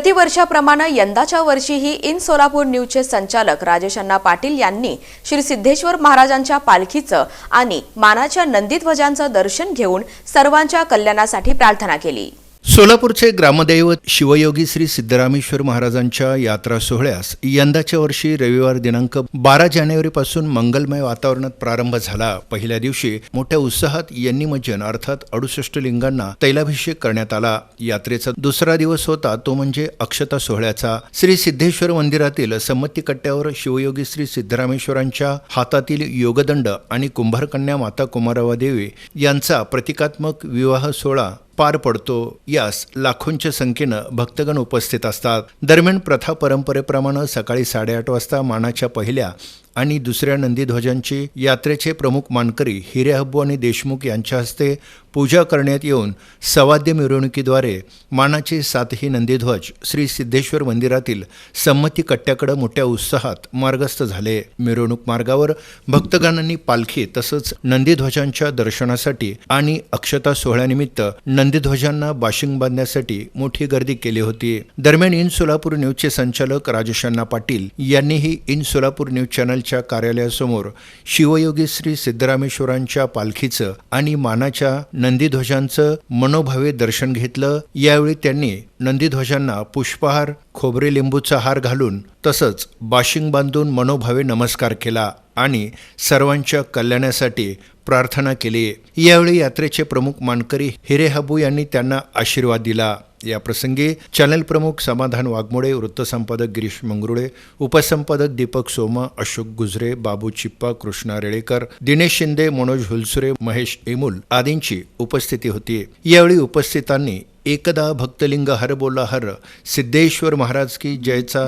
प्रतिवर्षाप्रमाणे यंदाच्या वर्षीही इन सोलापूर न्यूजचे संचालक राजेश अण्णा पाटील यांनी श्री सिद्धेश्वर महाराजांच्या पालखीचं आणि मानाच्या नंदीध्वजांचं दर्शन घेऊन सर्वांच्या कल्याणासाठी प्रार्थना केली. सोलापूरचे ग्रामदैवत शिवयोगी श्री सिद्धरामेश्वर महाराजांच्या यात्रा सोहळ्यास यंदाच्या वर्षी रविवार दिनांक बारा जानेवारीपासून मंगलमय वातावरणात प्रारंभ झाला. पहिल्या दिवशी मोठ्या उत्साहात यन्नीमज्जन अर्थात अडुसष्ट लिंगांना तैलाभिषेक करण्यात आला. यात्रेचा दुसरा दिवस होता तो म्हणजे अक्षता सोहळ्याचा. श्री सिद्धेश्वर मंदिरातील संमती कट्ट्यावर शिवयोगी श्री सिद्धरामेश्वरांच्या हातातील योगदंड आणि कुंभारकन्या माता कुमारवा देवी यांचा प्रतिकात्मक विवाह सोहळा पार पडतो. यास लाखोंच्या संख्येनं भक्तगण उपस्थित असतात. दरम्यान प्रथा परंपरेप्रमाणे सकाळी साडेआठ वाजता मानाच्या पहिल्या आणि दुसऱ्या नंदीध्वजांची यात्रेचे प्रमुख मानकरी हिरे हब्बू आणि देशमुख यांच्या हस्ते पूजा करण्यात येऊन सवाद्य मिरवणुकीद्वारे मानाचे सातही नंदीध्वज श्री सिद्धेश्वर मंदिरातील संमती कट्ट्याकडे मोठ्या उत्साहात मार्गस्थ झाले. मिरवणूक मार्गावर भक्तगणांनी पालखी तसंच नंदीध्वजांच्या दर्शनासाठी आणि अक्षता सोहळ्यानिमित्त नंदीध्वजांना बाशिंग बांधण्यासाठी मोठी गर्दी केली होती. दरम्यान इन सोलापूर न्यूजचे संचालक राजेश पाटील यांनीही इन सोलापूर न्यूज चॅनल चॅनलच्या कार्यालयासमोर शिवयोगी श्री सिद्धरामेश्वरांच्या पालखीचं आणि मानाच्या नंदीध्वजांचं मनोभावे दर्शन घेतलं. यावेळी त्यांनी नंदीध्वजांना पुष्पहार खोबरे लिंबूचा हार घालून तसंच बाशिंग बांधून मनोभावे नमस्कार केला आणि सर्वांच्या कल्याणासाठी प्रार्थना केली. यावेळी यात्रेचे प्रमुख मानकरी हिरेहाबू यांनी त्यांना आशीर्वाद दिला. या प्रसंगी चॅनल प्रमुख समाधान वाघमोडे वृत्तसंपादक गिरीश मंगरुळे उपसंपादक दीपक सोमा अशोक गुजरे बाबू चिप्पा कृष्णा रेळेकर दिनेश शिंदे मनोज हुलसुरे महेश एमुल आदींची उपस्थिती होती. यावेळी उपस्थितांनी एकदा भक्तलिंग हर बोला हर सिद्धेश्वर महाराज की जयचा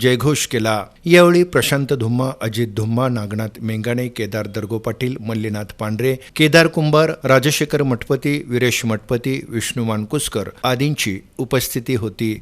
जयघोष केला. यावेळी प्रशांत धुम्मा अजित धुम्मा नागनाथ मेंगाणे केदार दर्गो पाटील मल्लीनाथ पांढरे केदार कुंभार राजशेखर मठपती वीरेश मठपती विष्णू मानकुसकर आदींची उपस्थिती होती.